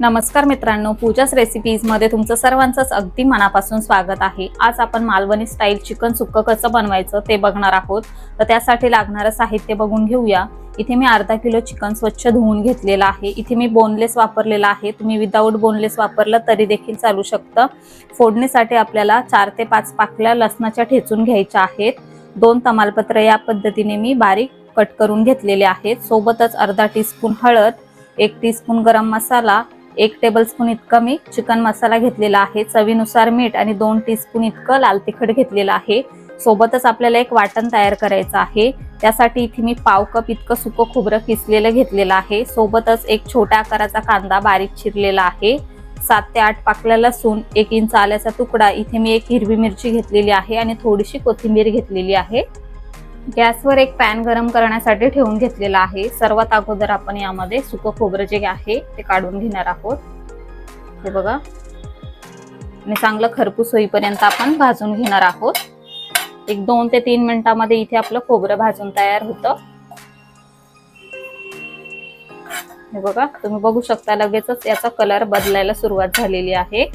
नमस्कार मित्रांनो पूजाच रेसिपीजमध्ये तुमचं सर्वांचंच अगदी मनापासून स्वागत आहे. आज आपण मालवणी स्टाईल चिकन सुक्क कसं बनवायचं ते बघणार आहोत. तर त्यासाठी लागणारं साहित्य बघून घेऊया. इथे मी अर्धा किलो चिकन स्वच्छ धुवून घेतलेलं आहे. इथे मी बोनलेस वापरलेला आहे. तुम्ही विदाऊट बोनलेस वापरलं तरी देखील चालू शकतं. फोडणीसाठी आपल्याला चार ते पाच पाकल्या लसणाच्या ठेचून घ्यायच्या आहेत. दोन तमालपत्र या पद्धतीने मी बारीक कट करून घेतलेले आहेत. सोबतच अर्धा टीस्पून हळद एक टीस्पून गरम मसाला एक टेबलस्पून इतका मी चिकन मसाला घेतलेला आहे. चवीनुसार मीठ आणि दोन टीस्पून इतकं लाल तिखट घेतलेलं आहे. सोबतच आपल्याला एक वाटण तयार करायचं आहे. त्यासाठी इथे मी पाव कप इतकं सुकं खोबरं किसलेलं घेतलेलं आहे. सोबतच एक छोट्या आकाराचा कांदा बारीक चिरलेला आहे. सात ते आठ पाकल्या लसूण एक इंच आल्याचा तुकडा इथे मी एक हिरवी मिरची घेतलेली आहे आणि थोडीशी कोथिंबीर घेतलेली आहे. गॅसवर एक पॅन गरम करण्यासाठी ठेवून घेतलेला आहे. सर्वात अगोदर आपण यामध्ये सुकं खोबरं जे आहे ते काढून घेणार आहोत. हे बघा. आणि चांगलं खरपूस होईपर्यंत आपण भाजून घेणार आहोत. एक दोन ते तीन मिनिटामध्ये इथे आपलं खोबरं भाजून तयार होतं. हे बघा. तुम्ही बघू शकता लगेचच याचा कलर बदलायला सुरुवात झालेली आहे.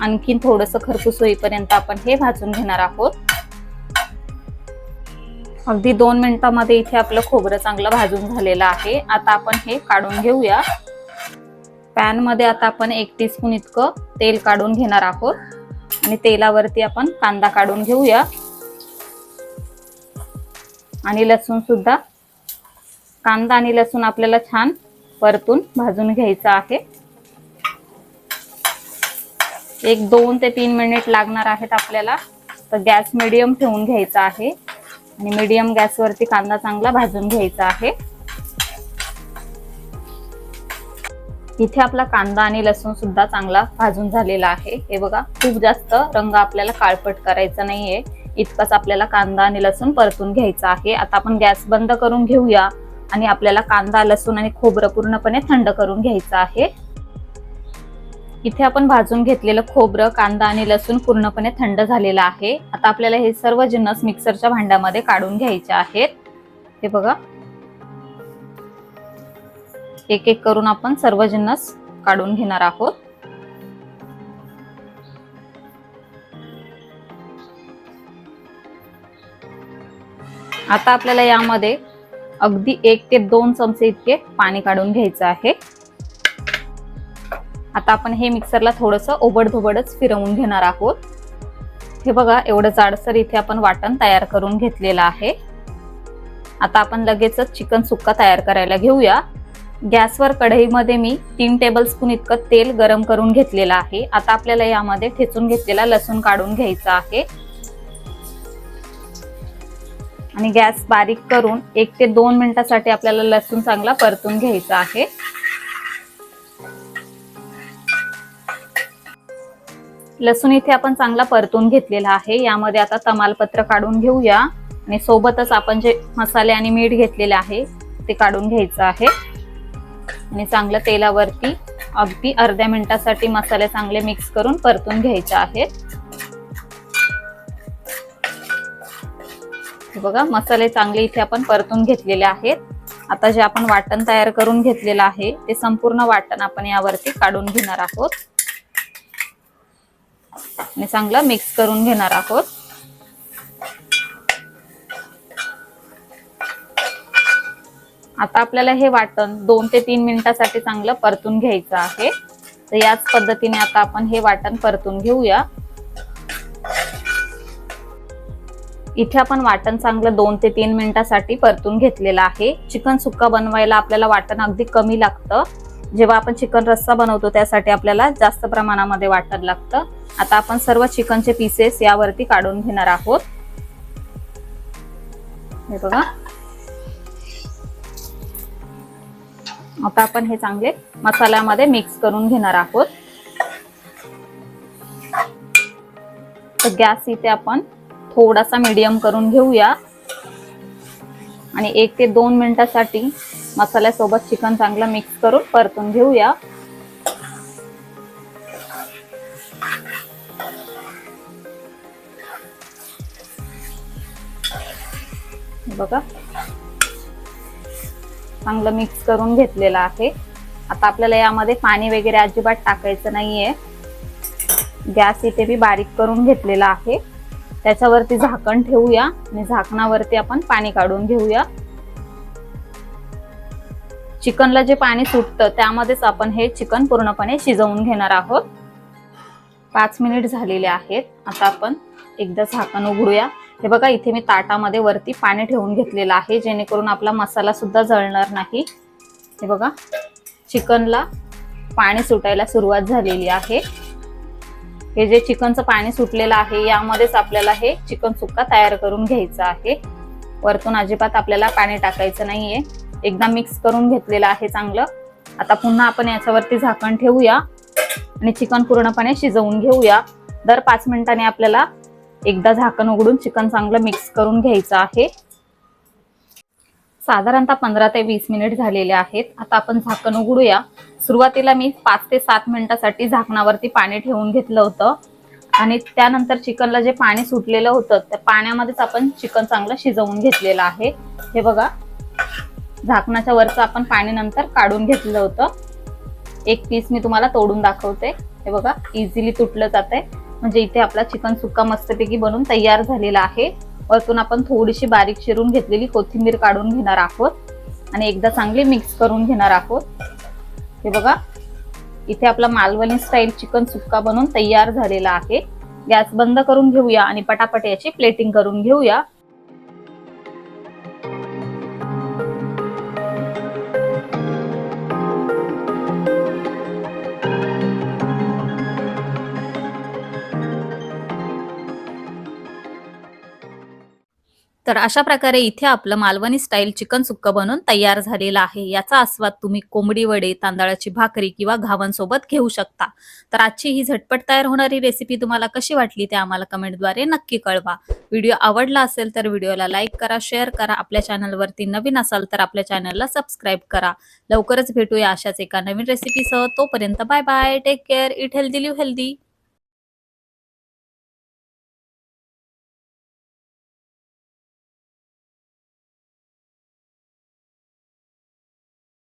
आणखीन थोडंसं खरपूस होईपर्यंत आपण हे भाजून घेणार आहोत. अगदी दोन मिनिटांमध्ये इथे आपलं खोबरं चांगलं भाजून झालेलं आहे. आता आपण हे काढून घेऊया. पॅनमध्ये आता आपण एक टीस्पून इतकं तेल काढून घेणार आहोत. आणि तेलावरती आपण कांदा काढून घेऊया. आणि लसूण सुद्धा. कांदा आणि लसूण आपल्याला छान परतून भाजून घ्यायचं आहे. एक दोन ते तीन मिनिट लागणार आहेत आपल्याला. तर गॅस मिडियम ठेवून घ्यायचा आहे. आणि मीडियम गॅसवरती कांदा चांगला भाजून घ्यायचा आहे. इथे आपला कांदा आणि लसूण सुद्धा चांगला भाजून झालेला आहे. हे बघा खूप जास्त रंग आपल्याला काळपट करायचा नाहीये. इतकाच आपल्याला कांदा आणि लसूण परतून घ्यायचा आहे. आता आपण गॅस बंद करून घेऊया आणि आपल्याला कांदा लसूण आणि खोबरं पूर्णपणे थंड करून घ्यायचं आहे. इथे आपण भाजून घेतलेलं खोबरं कांदा आणि लसूण पूर्णपणे थंड झालेलं आहे. आता आपल्याला हे सर्व जिन्नस मिक्सरच्या भांड्यामध्ये काढून घ्यायचे आहेत. हे बघा. एक एक करून आपण सर्व जिन्नस काढून घेणार आहोत. आता आपल्याला यामध्ये अगदी एक ते दोन चमचे इतके पाणी काढून घ्यायचं आहे. आता आपण हे मिक्सरला थोडंसं ओबडधोबडच फिरवून घेणार आहोत. हे बघा एवढं जाडसर इथे आपण वाटण तयार करून घेतलेलं आहे. आता आपण लगेचच चिकन सुक्का तयार करायला घेऊया. गॅसवर कढईमध्ये मी तीन टेबल स्पून इतकं तेल गरम करून घेतलेलं आहे. आता आपल्याला यामध्ये ठेचून घेतलेला लसूण काढून घ्यायचा आहे. आणि गॅस बारीक करून एक ते दोन मिनिटासाठी आपल्याला लसूण चांगला परतून घ्यायचा आहे. लसूण इथे आपण चांगला परतून घेतलेला आहे. यामध्ये आता तमालपत्र काढून घेऊया. आणि सोबतच आपण जे मसाले आणि मीठ घेतलेले आहे ते काढून घ्यायचं आहे. आणि चांगलं तेलावरती अगदी अर्ध्या मिनिटासाठी मसाले चांगले मिक्स करून परतून घ्यायचे आहेत. बघा मसाले चांगले इथे आपण परतून घेतलेले आहेत. आता जे आपण वाटण तयार करून घेतलेलं आहे ते संपूर्ण वाटण आपण यावरती काढून घेणार आहोत. आणि चांगलं मिक्स करून घेणार आहोत. आता आपल्याला हे वाटण दोन ते तीन मिनिटासाठी चांगलं परतून घ्यायचं आहे. तर याच पद्धतीने आता आपण हे वाटण परतून घेऊया. इथे आपण वाटण चांगलं दोन ते तीन मिनिटासाठी परतून घेतलेलं आहे. चिकन सुक्का बनवायला आपल्याला वाटण अगदी कमी लागतं. जेव्हा आपण चिकन रस्सा बनवतो त्यासाठी आपल्याला जास्त प्रमाणामध्ये वाटण लागतं. आता आपण सर्व चिकनचे पीसेस यावरती काढून घेणार आहोत. हे बघा. आता आपण हे चांगले मसाल्यामध्ये मिक्स करून घेणार आहोत. तर गॅस इथे आपण थोडासा मीडियम करून घेऊया. आणि एक ते दोन मिनिटासाठी मसाल्यासोबत चिकन चांगलं मिक्स करून परतून घेऊया. बघा. चांगलं मिक्स करून घेतलेलं आहे. आता आपल्याला यामध्ये पाणी वगैरे अजिबात टाकायचं नाहीये. गॅस इथे मी बारीक करून घेतलेला आहे. त्याच्यावरती झाकण ठेवूया आणि झाकणावरती आपण पाणी काढून घेऊया. चिकनला जे पाणी सुटतं त्यामध्येच आपण हे चिकन पूर्णपणे शिजवून घेणार आहोत. पाच मिनिट झालेले आहेत. आता आपण एकदा झाकण उघडूया. हे बघा इथे मी ताटामध्ये वरती पाणी ठेवून घेतलेलं आहे जेणेकरून आपला मसाला सुद्धा जळणार नाही. हे बघा चिकनला पाणी सुटायला सुरुवात झालेली आहे. हे जे चिकनचं पाणी सुटलेलं आहे यामध्येच आपल्याला हे चिकन सुक्का तयार करून घ्यायचं आहे. वरतून अजिबात आपल्याला पाणी टाकायचं नाहीये. एकदा मिक्स करून घेतलेलं आहे चांगलं. आता पुन्हा आपण याच्यावरती झाकण ठेवूया आणि चिकन पूर्णपणे शिजवून घेऊया. दर पाच मिनिटांनी आपल्याला एकदा झाकण उघडून चिकन चांगलं मिक्स करून घ्यायचं आहे. साधारणतः पंधरा ते वीस मिनिट झालेले आहेत. आता आपण झाकण उघडूया. सुरुवातीला मी पाच ते सात मिनिटासाठी झाकणावरती पाणी ठेवून घेतलं होतं. आणि त्यानंतर चिकनला जे पाणी सुटलेलं होतं त्या पाण्यामध्येच आपण चिकन चांगलं शिजवून घेतलेलं आहे. हे बघा. झाकणाच्या वरचं आपण पाणी नंतर काढून घेतलं होतं. एक पीस मी तुम्हाला तोडून दाखवते. हे बघा इझिली तुटलं जात आहे म्हणजे इथे आपला चिकन सुक्का मस्तपैकी बनून तयार झालेला आहे. वरतून आपण थोडीशी बारीक चिरून घेतलेली कोथिंबीर काढून घेणार आहोत. आणि एकदा चांगली मिक्स करून घेणार आहोत. हे बघा इथे आपला मालवणी स्टाईल चिकन सुक्का बनून तयार झालेला आहे. गॅस बंद करून घेऊया आणि पटापट याची प्लेटिंग करून घेऊया. तर अशा प्रकारे इथे आपलं मालवणी स्टाईल चिकन सुक्क बनून तयार झालेलं आहे. याचा आस्वाद तुम्ही कोंबडी वडे तांदळाची भाकरी किंवा घावांसोबत घेऊ शकता. तर आजची ही झटपट तयार होणारी रेसिपी तुम्हाला कशी वाटली ते आम्हाला कमेंटद्वारे नक्की कळवा. व्हिडिओ आवडला असेल तर व्हिडिओला लाईक करा शेअर करा आपल्या चॅनलवरती नवीन असाल तर आपल्या चॅनलला सबस्क्राईब करा. लवकरच भेटूया अशाच एका नवीन रेसिपीसह तोपर्यंत bye bye take care eat healthy live healthy